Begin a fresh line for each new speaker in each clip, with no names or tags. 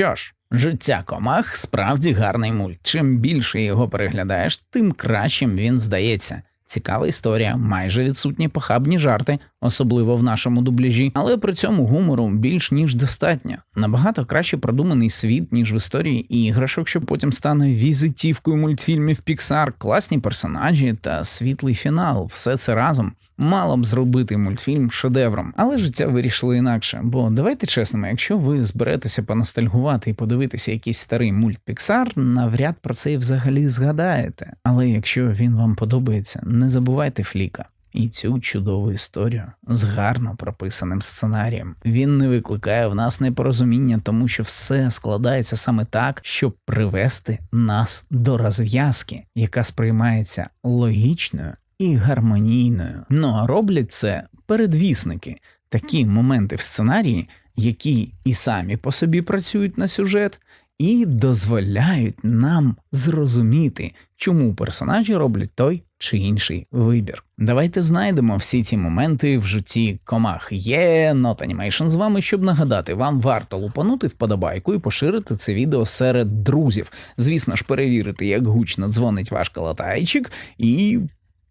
Що ж, життя комах справді гарний мульт. Чим більше його переглядаєш, тим кращим він здається. Цікава історія, майже відсутні похабні жарти, особливо в нашому дубляжі, але при цьому гумору більш ніж достатньо. Набагато краще продуманий світ, ніж в історії іграшок, що потім стане візитівкою мультфільмів Pixar, класні персонажі та світлий фінал. Все це разом мало б зробити мультфільм шедевром, але життя вирішило інакше. Бо давайте чесними, якщо ви зберетеся поностальгувати і подивитися якийсь старий мульт Pixar, навряд про це і взагалі згадаєте. Але якщо він вам подобається, не забувайте фліка. І цю чудову історію з гарно прописаним сценарієм. Він не викликає в нас непорозуміння, тому що все складається саме так, щоб привести нас до розв'язки, яка сприймається логічною і гармонійною. Ну а роблять це передвісники, такі моменти в сценарії, які і самі по собі працюють на сюжет, і дозволяють нам зрозуміти, чому персонажі роблять той чи інший вибір. Давайте знайдемо всі ці моменти в житті комах. Є Not Animation з вами, щоб нагадати, вам варто лупанути вподобайку і поширити це відео серед друзів. Звісно ж, перевірити, як гучно дзвонить ваш калатайчик, і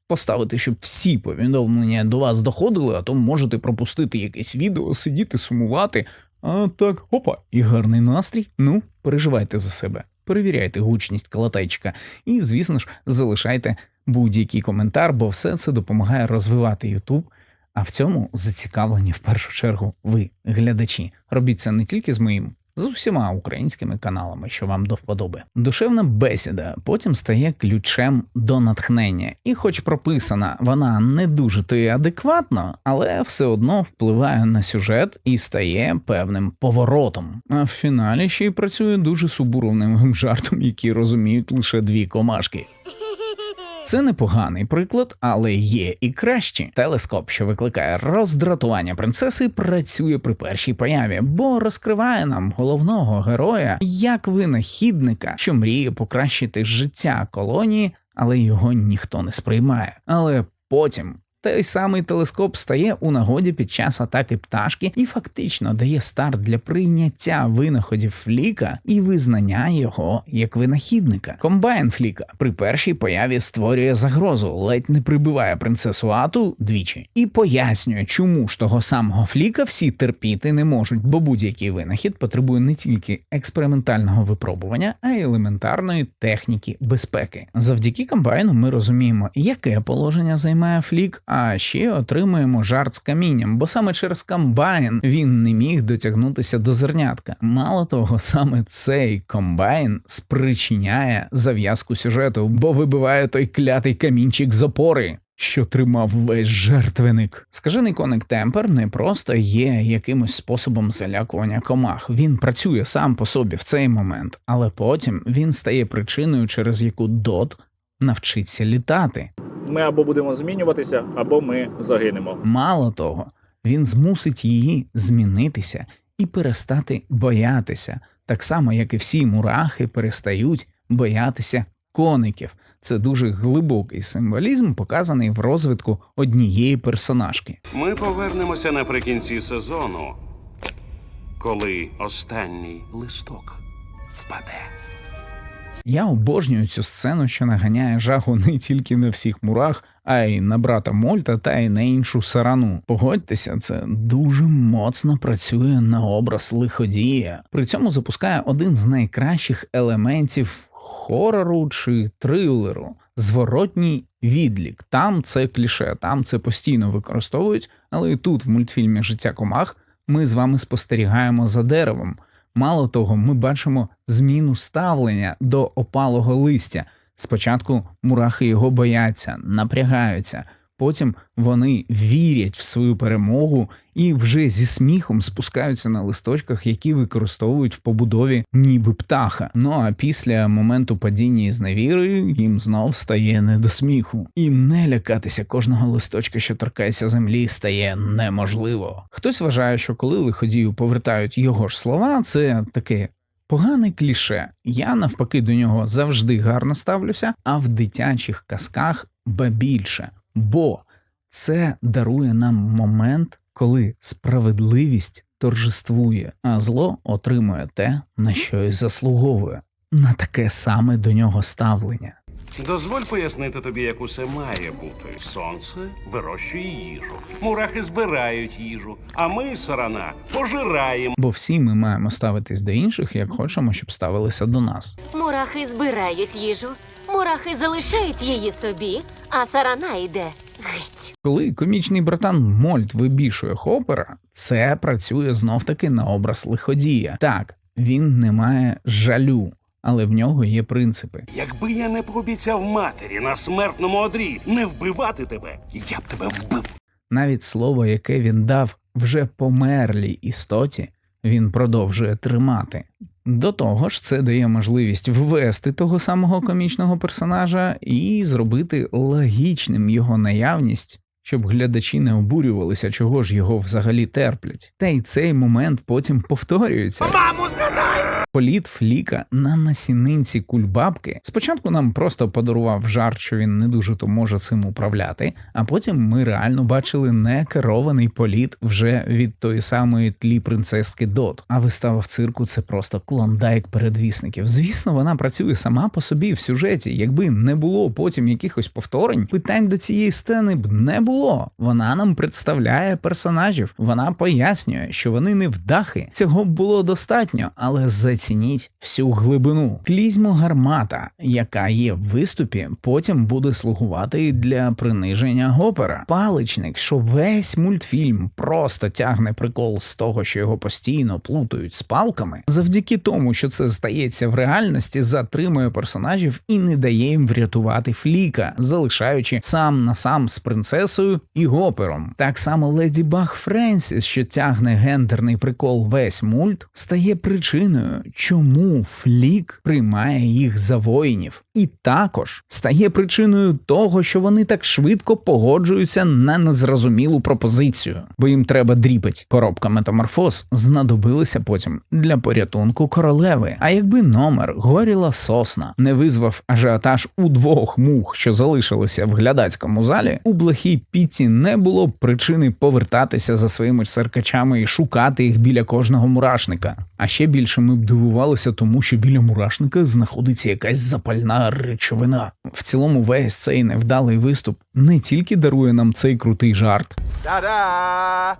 поставити, щоб всі повідомлення до вас доходили, а то можете пропустити якесь відео, сидіти, сумувати. А так, опа, і гарний настрій. Ну, переживайте за себе, перевіряйте гучність колотайчика і, звісно ж, залишайте будь-який коментар, бо все це допомагає розвивати YouTube. А в цьому зацікавлені в першу чергу ви, глядачі. Робіть це не тільки з моїм з усіма українськими каналами, що вам до вподоби. Душевна бесіда потім стає ключем до натхнення, і, хоч прописана вона не дуже то й адекватно, але все одно впливає на сюжет і стає певним поворотом. А в фіналі ще й працює дуже субуровним жартом, який розуміють лише дві комашки. Це непоганий приклад, але є і кращі. Телескоп, що викликає роздратування принцеси, працює при першій появі, бо розкриває нам головного героя як винахідника, що мріє покращити життя колонії, але його ніхто не сприймає. Але потім той самий телескоп стає у нагоді під час атаки пташки і фактично дає старт для прийняття винаходів Фліка і визнання його як винахідника. Комбайн Фліка при першій появі створює загрозу, ледь не прибиває принцесу Ату двічі, і пояснює, чому ж того самого Фліка всі терпіти не можуть, бо будь-який винахід потребує не тільки експериментального випробування, а й елементарної техніки безпеки. Завдяки комбайну ми розуміємо, яке положення займає Флік. А ще отримуємо жарт з камінням, бо саме через комбайн він не міг дотягнутися до зернятка. Мало того, саме цей комбайн спричиняє зав'язку сюжету, бо вибиває той клятий камінчик з опори. Що тримав весь жертвеник. Скажений коник Темпер не просто є якимось способом залякування комах. Він працює сам по собі в цей момент, але потім він стає причиною, через яку Дот навчиться літати.
Ми або будемо змінюватися, або ми загинемо.
Мало того, він змусить її змінитися і перестати боятися, так само як і всі мурахи перестають боятися коників. Це дуже глибокий символізм, показаний в розвитку однієї персонажки.
Ми повернемося наприкінці сезону, коли останній листок впаде.
Я обожнюю цю сцену, що наганяє жаху не тільки на всіх мурах, а й на брата Мольта та й на іншу сарану. Погодьтеся, це дуже моцно працює на образ лиходія. При цьому запускає один з найкращих елементів хорору чи трилеру. Зворотній відлік. Там це кліше, там це постійно використовують, але і тут, в мультфільмі Життя комах, ми з вами спостерігаємо за деревом. Мало того, ми бачимо зміну ставлення до опалого листя. Спочатку мурахи його бояться, напрягаються, потім вони вірять в свою перемогу і вже зі сміхом спускаються на листочках, які використовують в побудові ніби птаха. Ну а після моменту падіння із невіри їм знов стає не до сміху. І не лякатися кожного листочка, що торкається землі, стає неможливо. Хтось вважає, що коли лиходію повертають його ж слова, це таке. Погане кліше, я навпаки до нього завжди гарно ставлюся, а в дитячих казках ба більше, бо це дарує нам момент, коли справедливість торжествує, а зло отримує те, на що й заслуговує, на таке саме до нього ставлення.
Дозволь пояснити тобі, як усе має бути. Сонце вирощує їжу, мурахи збирають їжу, а ми, сарана, пожираємо.
Бо всі ми маємо ставитись до інших, як хочемо, щоб ставилися до нас.
Мурахи збирають їжу, мурахи залишають її собі, а сарана йде геть.
Коли комічний братан Мольт вибішує Хопера, це працює знов таки на образ лиходія. Так, він не має жалю, але в нього є принципи.
Якби я не пообіцяв матері на смертному одрі не вбивати тебе, я б тебе вбив.
Навіть слово, яке він дав вже померлій істоті, він продовжує тримати. До того ж, це дає можливість ввести того самого комічного персонажа і зробити логічним його наявність, щоб глядачі не обурювалися, чого ж його взагалі терплять. Та й цей момент потім повторюється. Політ Фліка на насінинці кульбабки спочатку нам просто подарував жарт, що він не дуже то може цим управляти, а потім ми реально бачили некерований політ вже від тої самої тлі принцески Дот. А вистава в цирку це просто клондайк передвісників. Звісно, вона працює сама по собі в сюжеті. Якби не було потім якихось повторень, питань до цієї сцени б не було. Вона нам представляє персонажів, вона пояснює, що вони не вдахи. Цього було достатньо, але зацініть всю глибину. Клізьмо гармата, яка є в виступі, потім буде слугувати для приниження Гопера. Паличник, що весь мультфільм просто тягне прикол з того, що його постійно плутають з палками, завдяки тому, що це стається в реальності, затримує персонажів і не дає їм врятувати Фліка, залишаючи сам на сам з принцесою і Гопером. Так само леді Баг Френсіс, що тягне гендерний прикол весь мульт, стає причиною, чому Флік приймає їх за воїнів, і також стає причиною того, що вони так швидко погоджуються на незрозумілу пропозицію, бо їм треба дріпать. Коробка метаморфоз знадобилася потім для порятунку королеви. А якби номер горіла сосна не визвав ажіотаж у двох мух, що залишилися в глядацькому залі, у блохій піці не було причини повертатися за своїми циркачами і шукати їх біля кожного мурашника. А ще більше ми б дивувалися тому, що біля мурашника знаходиться якась запальна речовина. В цілому, весь цей невдалий виступ не тільки дарує нам цей крутий жарт,
Та-да!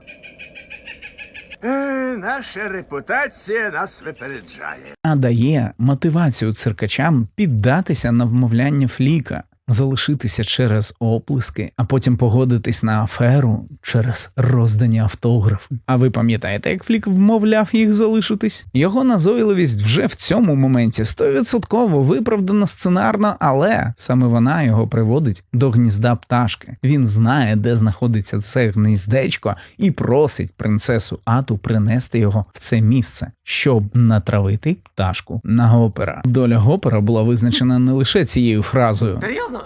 Е, наша репутація нас випереджає.
а дає мотивацію циркачам піддатися на вмовляння фліка, залишитися через оплески, а потім погодитись на аферу через роздані автографи. А ви пам'ятаєте, як флік вмовляв їх залишитись? Його назойливість вже в цьому моменті стовідсотково виправдана сценарно, але саме вона його приводить до гнізда пташки. Він знає, де знаходиться це гніздечко, і просить принцесу Ату принести його в це місце, щоб натравити пташку на Гопера. Доля Гопера була визначена не лише цією фразою.
Серйозно?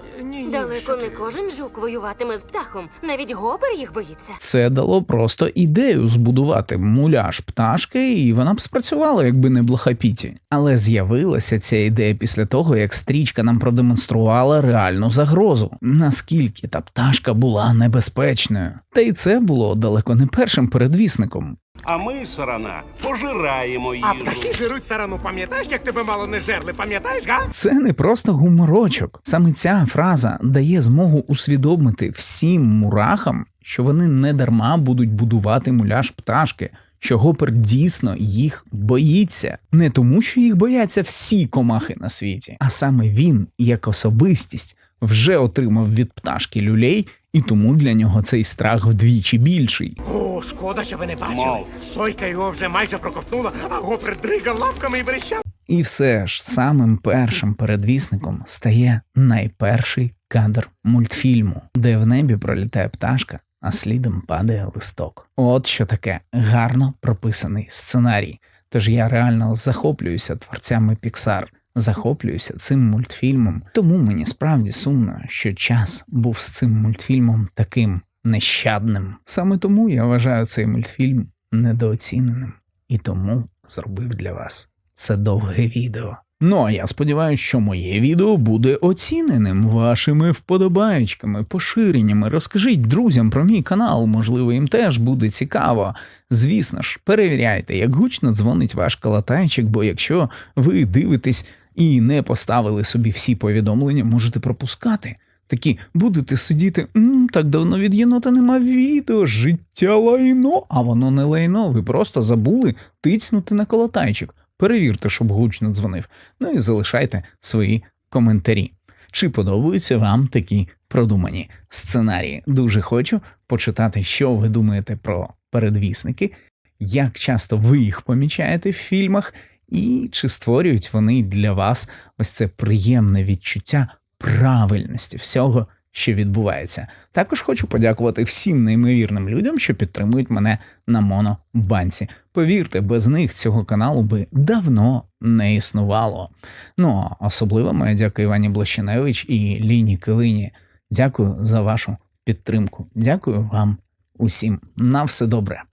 Ні.
Далеко не кожен жук воюватиме з птахом. Навіть гопер їх боїться.
Це дало просто ідею збудувати муляж пташки, і вона б спрацювала, якби не блохапіті. Але з'явилася ця ідея після того, як стрічка нам продемонструвала реальну загрозу, наскільки та пташка була небезпечною. Та й це було далеко не першим передвісником.
А ми, сарана, пожираємо їжу.
А птахи жируть сарану, пам'ятаєш, як тебе мало не жерли, пам'ятаєш, га?
Це не просто гуморочок. Саме ця фраза дає змогу усвідомити всім мурахам, що вони не дарма будуть будувати муляж пташки, що Гопер дійсно їх боїться. Не тому, що їх бояться всі комахи на світі, а саме він, як особистість, вже отримав від пташки люлей, і тому для нього цей страх вдвічі більший.
О, шкода, що ви не бачили. Сойка його вже майже проковтнула, а гопер дригав лапками і верещав.
І все ж самим першим передвісником стає найперший кадр мультфільму, де в небі пролітає пташка, а слідом падає листок. От що таке гарно прописаний сценарій. Тож я реально захоплююся творцями Pixar, захоплююся цим мультфільмом. Тому мені справді сумно, що час був з цим мультфільмом таким нещадним. Саме тому я вважаю цей мультфільм недооціненим і тому зробив для вас це довге відео. Ну а я сподіваюся, що моє відео буде оціненим вашими вподобаєчками, поширеннями. Розкажіть друзям про мій канал, можливо, їм теж буде цікаво. Звісно ж, перевіряйте, як гучно дзвонить ваш колотайчик, бо якщо ви дивитесь і не поставили собі всі повідомлення, можете пропускати. Такі будете сидіти, «М, так давно від єнота нема відео, життя лайно, а воно не лайно. Ви просто забули тицнути на колотайчик. Перевірте, щоб гучно дзвонив. Ну і залишайте свої коментарі. Чи подобаються вам такі продумані сценарії? Дуже хочу почитати, що ви думаєте про передвісники, як часто ви їх помічаєте в фільмах, і чи створюють вони для вас ось це приємне відчуття правильності всього, що відбувається. Також хочу подякувати всім неймовірним людям, що підтримують мене на монобанці. Повірте, без них цього каналу би давно не існувало. Ну а особливо моя дякую Івані Блащиневич і Ліні Килині. Дякую за вашу підтримку. Дякую вам усім. На все добре.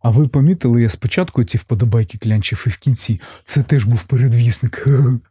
А ви помітили, я спочатку ці вподобайки клянчив і в кінці. Це теж був передвісник.